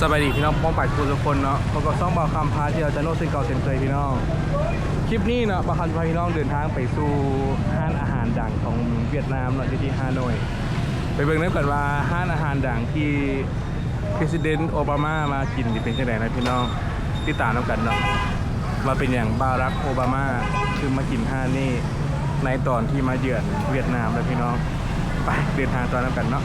สบายดีพี่น้องป้องปายทุกคนเนาะเขาก็ซ่องบาวคำพาที่เราจะโน้ตเส้นเก่าเส้นเคยพี่น้อง คลิปนี้เนาะบาวคำพาพี่น้องเดินทางไปสู่ห้านอาหารดังของเวียดนามเนาะที่ที่ฮานอย ไปเบิ่งน้ำกันว่าห้านอาหารดังที่ประธานโอบามามากินที่เป็นจังไดนะพี่น้องติดตามน้ำกันเนาะมาเป็นอย่างบารักโอบามาคือมากินห้านนี่ในตอนที่มาเยือนเวียดนามแล้วพี่น้องไปเดินทางตอนน้ำกันเนาะ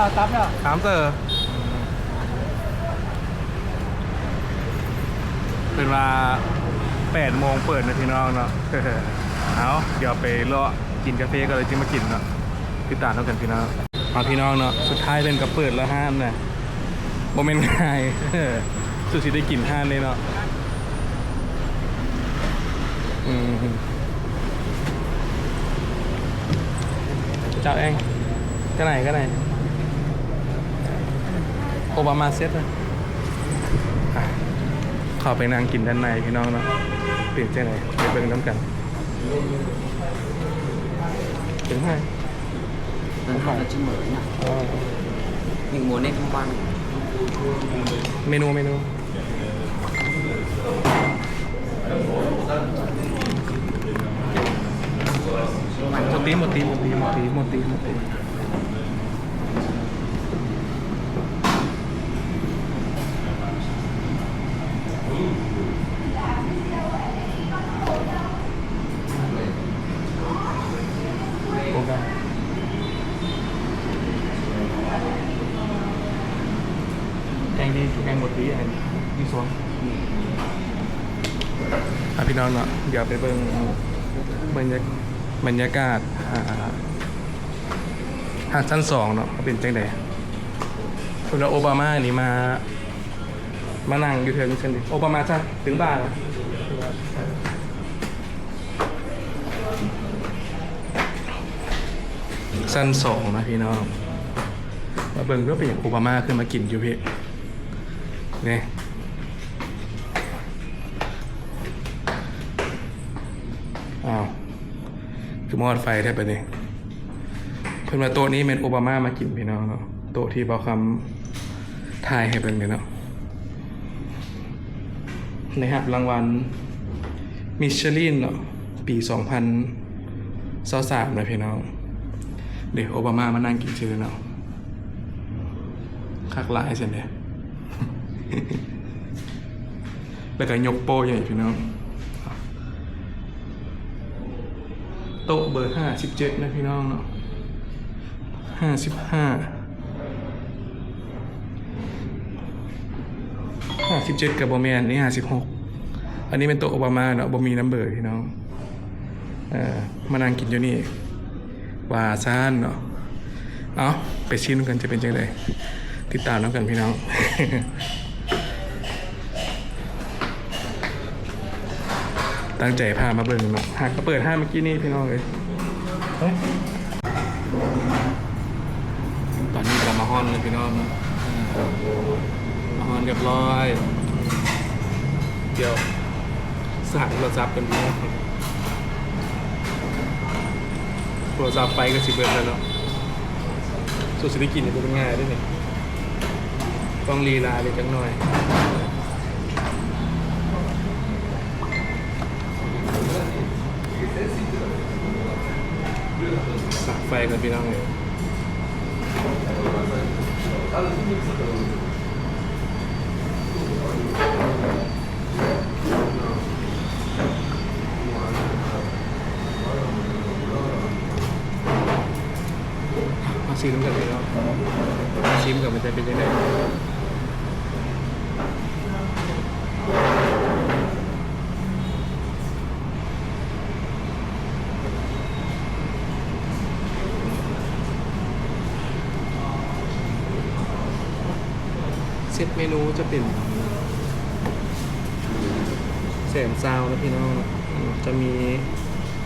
แล้วตับแล้วสามเตอร์เป็นว่าแปดโมงเปิดนะพี่น้องเนาะ เอาเดี๋ยวไปเลาะกินกาแฟก็เลยจึงมากินเนาะติดตามเท่ากันพี่น้องเอาพี่น้องเนาะ สุดท้ายเป็นกับเปิดแล้วห้ามนะโมเมนต์ง่าย สุดที่ได้กินห้ามเลยเนาะอืมเจ้าเองก็ไหนก็ไหน โอบามาเซ็ตนะอะเข้าไปนั่งกินด้านในพี่น้องเนาะเปลี่ยนใจไหนไปเบิ่งน้ำกันถึงให้ Tân Hoa là chim mở nha อ๋อ Nhưng mùa này không quan เมนูเมนูหมดตีหมดตีหมดตีหมดตีหมดตีหมดตีโอเคแกงดีแกงหมดตีอันที่สองอะพี่น้อง เนาะเดี๋ยวไปเบิ่งบรรยากบรรยากาศอ่าหาดชั้นสองเนาะว่าเป็นจังไดคุณว่าโอบามานี่มา มานั่งอยู่เทิงเช่นดิโอบามาจ้ะถึงบ้านแล้วสั้นสองนะพี่น้องมาเบิ่งก็เป็นอย่างโอบามาขึ้นมากินอยู่พี่นี่อ้ มอดไฟแทบไปนี่เพิ่นมาโต๊ะนี้เป็นโอบามามากินพี่น้องเนาะโต๊ะที่เบาคำถ่ายให้เป็นพี่เนาะในหับรางวัลมิชลินเนาะปีสองพันสสามนะพี่น้อง เดี๋ยวโอบามามานั่งกินชื่อเนาะคักหลายเสร็จเนี่ยแล้วก็ยกโป้ใหญ่พี่น้อง โต๊ะเบอร์ห้าสิบเจ็ดนะพี่น้องเนาะห้าสิบห้าห้าสิบเจ็ดกับบอแมนนี่ห้าสิบหกอันนี้เป็นโต๊ะโอบามาเนาะบอมีน้ำเบอร์พี่น้องเอ่อมานั่งกินอยู่นี่ว่าซ่านเนาะเอาไปชิมกันจะเป็นจังไดติดตามแล้วกันพี่น้อง ตั้งใจพามาเบิ่งเนาะหากก็เปิดห้างเมื่อกี้นี่พี่น้องเลยเฮ้ยตอนนี้กำลังมาฮอนเลยพี่น้องเนาะมาฮอนเรียบร้อย เดี๋ยวสั่งโทรศัพท์กันพี่น้องโทรศัพท์ไปก็สิเบิร์แล้วเนาะสุดสิได้กินเนี่ยเป็นง่ายด้วยนี่ต้องลีลาเลยจังหน่อย สักไฟกันพี่น้องเลยมาชิมกันเลยเนาะมาชิมกันมันจะเป็นยังไงเซตเม นูจะเป็นแสนซาวนะพี่น้อง จะมี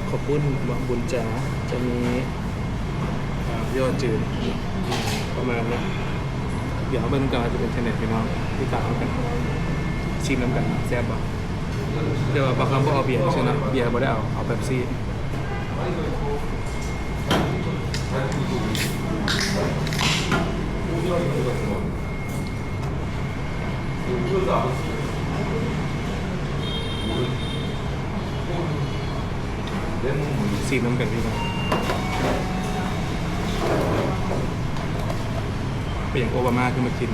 ขอบปุ้นบะบุญจ๋าจะมีอ่ายอดจืดประมาณนี้เดี๋ยวเบิ่งก่อนจะเป็นเทนเน็ตพี่น้องที่ตามกันชิมน้ำกันแซ่บบ่เดี๋ยวบางครั้งก็เอาเบียร์ใช่ไหมเบียร์บ่ได้เอาเอาเป๊ปซี่ ชิมน้ำกันพี่น้องเป็นอย่างโอบามาขึ้นมากิน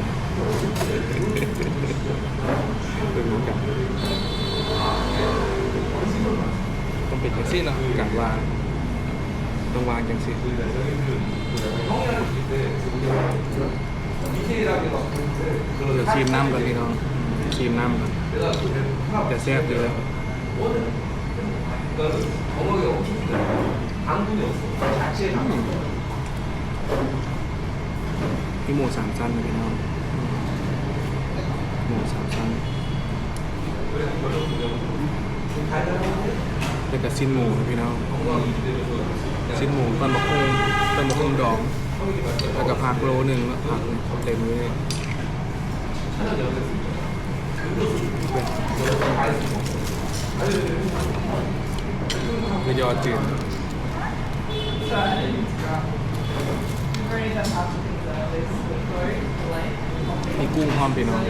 เป็นเหมือนกันต้องเป็นแท็กซี่เนาะกะว่าต้องวางจังสิเดี๋ยวชิมน้ำก่อนพี่น้อง ชิมน้ำจะแซ่บเลยพี่หมูสามชั้นนะพี่น้องหมูสามชั้นแล้วก็สิ้นหมูพี่น้องสิ้นหมูต้นมะพร้าวต้นมะพร้าวดองแล้วก็ผักโลหนึ่งแล้วผักเต็มเลย ก็ยอจืดมีกุ้งพร้อมพี่น้อง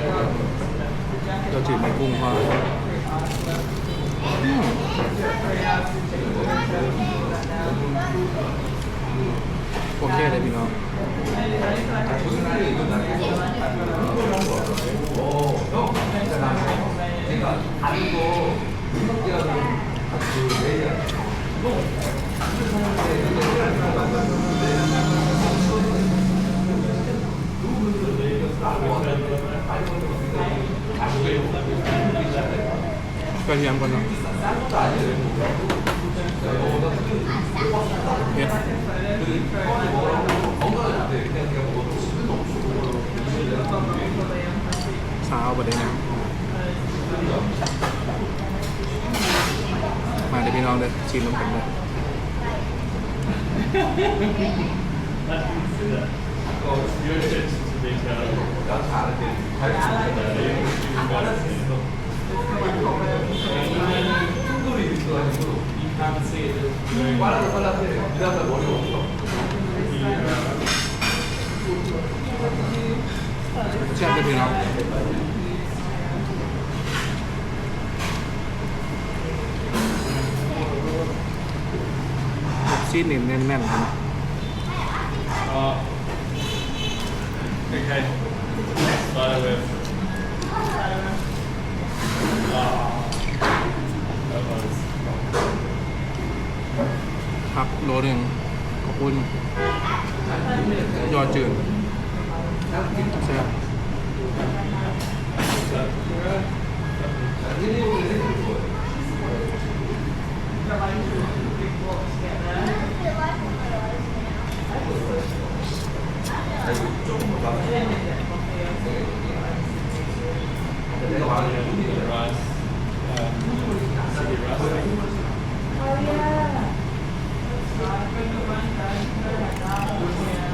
ย อจืดมีกุ้งพร้อมอืมโอเคเลยพี่น้องกระเทีย มก่อนเนาเดี๋ยวพี่น้องเด้อชิมน้ำกันเลยแซ่บเลยพี่น้อง ซี่เน้นแน่นๆครับครับโลหนึ่งขอบคุณยอจืดใช่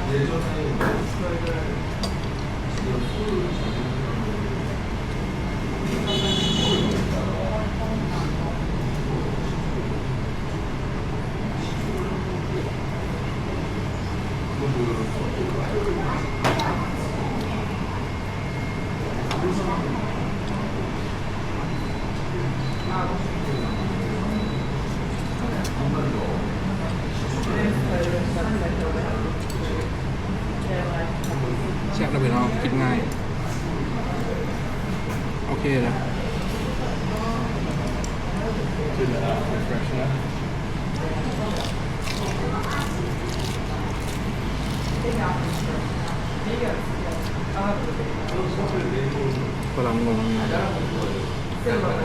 예전에 แซ่บเลยพี่น้องกินง่าย โอเคเล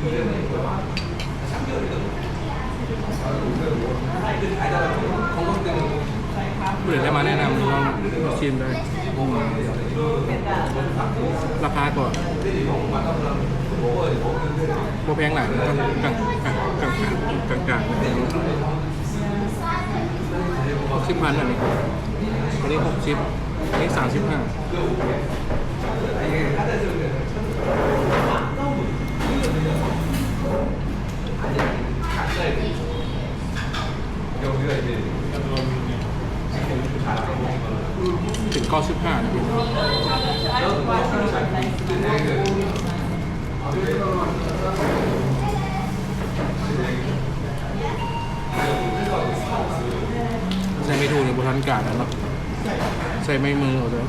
เพื่อนได้มาแนะนำลองชิมเลยราคาก่อนโบแพงหลายกลางกลางกลางกลางกลางกลางหกสิบพันอันนี้อันนี้หกสิบอันนี้สามสิบห้า Everyone, เก้าสิบห้านะพี่น้องใส่ไม่ถูกในบทันกาดแล้วเนาะใส่ไม่มือเอาเลย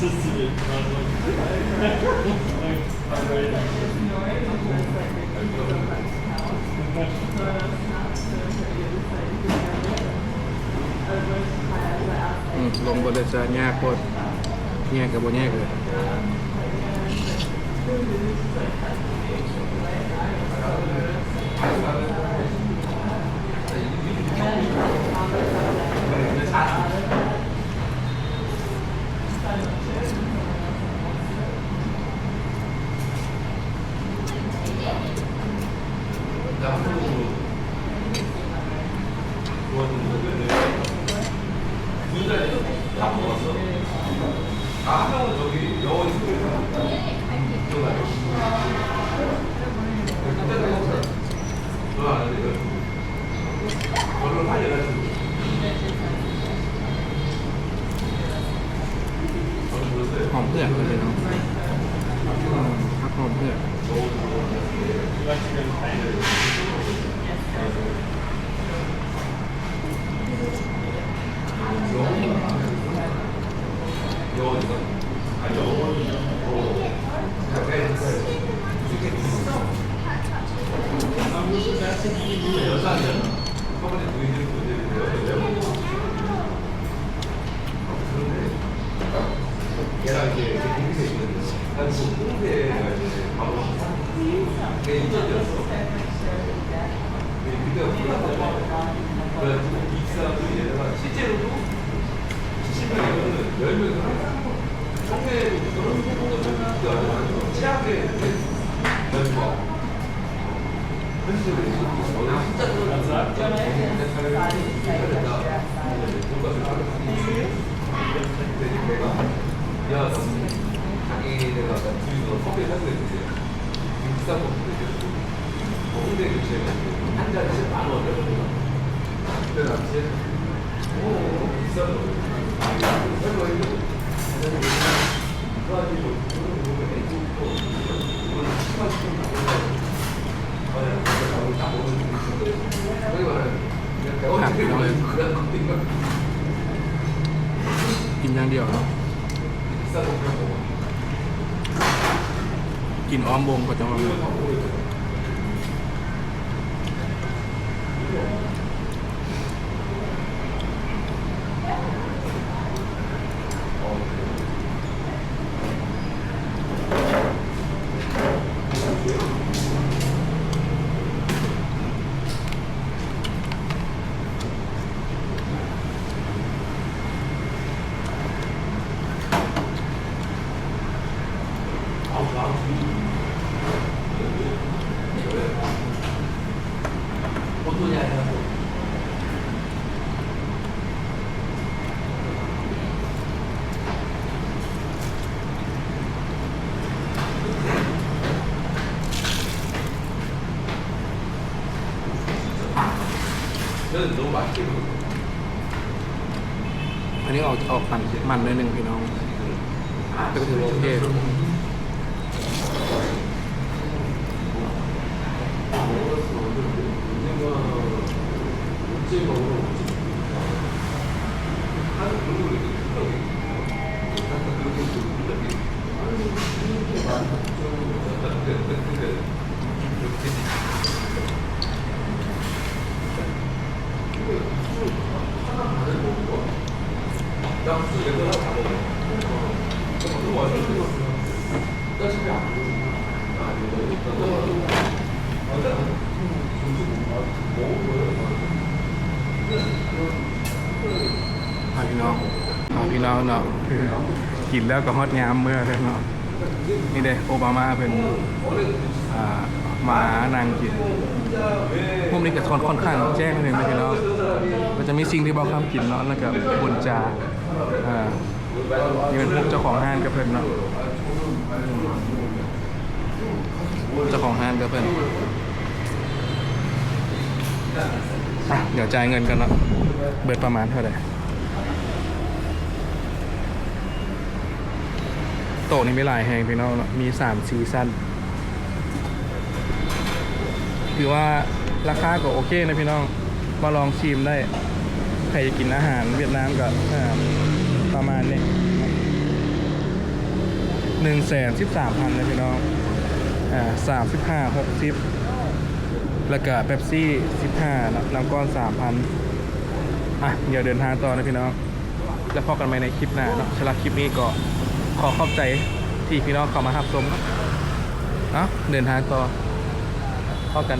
อืมลงบนเลยจะแยกโคตรแยกกับบนแยกเลย อมเผือกเลยเนาะ 얘랑 이제 공기세 있는데 난 지금 홍대가 이제 바로 내 인연이었어. 근데 그때가 불안하잖아 그래서 이 사람들이 얘네가 실제로도 70명이면 10명이 항상 그런 부분을 생각하지 않아서 최악의 결과 현실을 진짜 그런 진짜 야, 자기네가 둘이서 커피 사고 있는데 비싼 거 근데 홍대 교체해가지고 한 잔씩 만 원. 그때 당시에 오 비싼 거. 비싼 거 했는데 그래가지고 그런 거 보면 애국도 이거는 시간 좀 나오고 아니 딱 먹는 거 있어. 여기 말하는 그냥 배워야 되는 거 그런 거 กินอย่างเดียว สรุปโหกินอ้อมวงก็จะมา ซึ่งรู้ว่าคิดอันนี้ออกออกมันมันเลยหนึ่งพี่น้องก็ถือว่าโอเค พาพี่น้องพาพี่น้องเนาะคือกินแล้วก็ฮอดยามเมื่อเลยเนาะนี่เด้โอบามาเป็นอ่าหมานางกินพวกนี้ก็ค่อนค่อนข้างแจ้งเลยนะพี่น้องมันจะมีสิ่งที่บอกคำกินเนาะแล้วก็บนจา อ่านี่เป็นพวกเจ้าของห้างกับเพิ่นเนาะเจ้าของห้างกับเพิ่นอะเดี๋ยวจ่ายเงินกันเนาะเบิดประมาณเท่าไหร่โต๊ะนี่ไม่หลายแหงพี่น้องเนอะมีสามซีซั่นถือว่าราคาก็โอเคนะพี่น้อง มาลองชิมได้ ใครจะกินอาหารเวียดนามก็อ่า ประมาณนี้หนึ่งแสนสิบสามพันนะพี่น้อง อ่าสามสิบห้าหกสิบแล้วก็เป๊ปซี่สิบห้าน้ำก้อนสามพันอะเดี๋ยวเดินทางต่อนะพี่น้อง แล้วพบกันใหม่ในคลิปหน้าเนาะสำหรับคลิปนี้ก็ขอขอบใจที่พี่น้องเข้ามารับชมนะเนาะเดินทางต่อพบกัน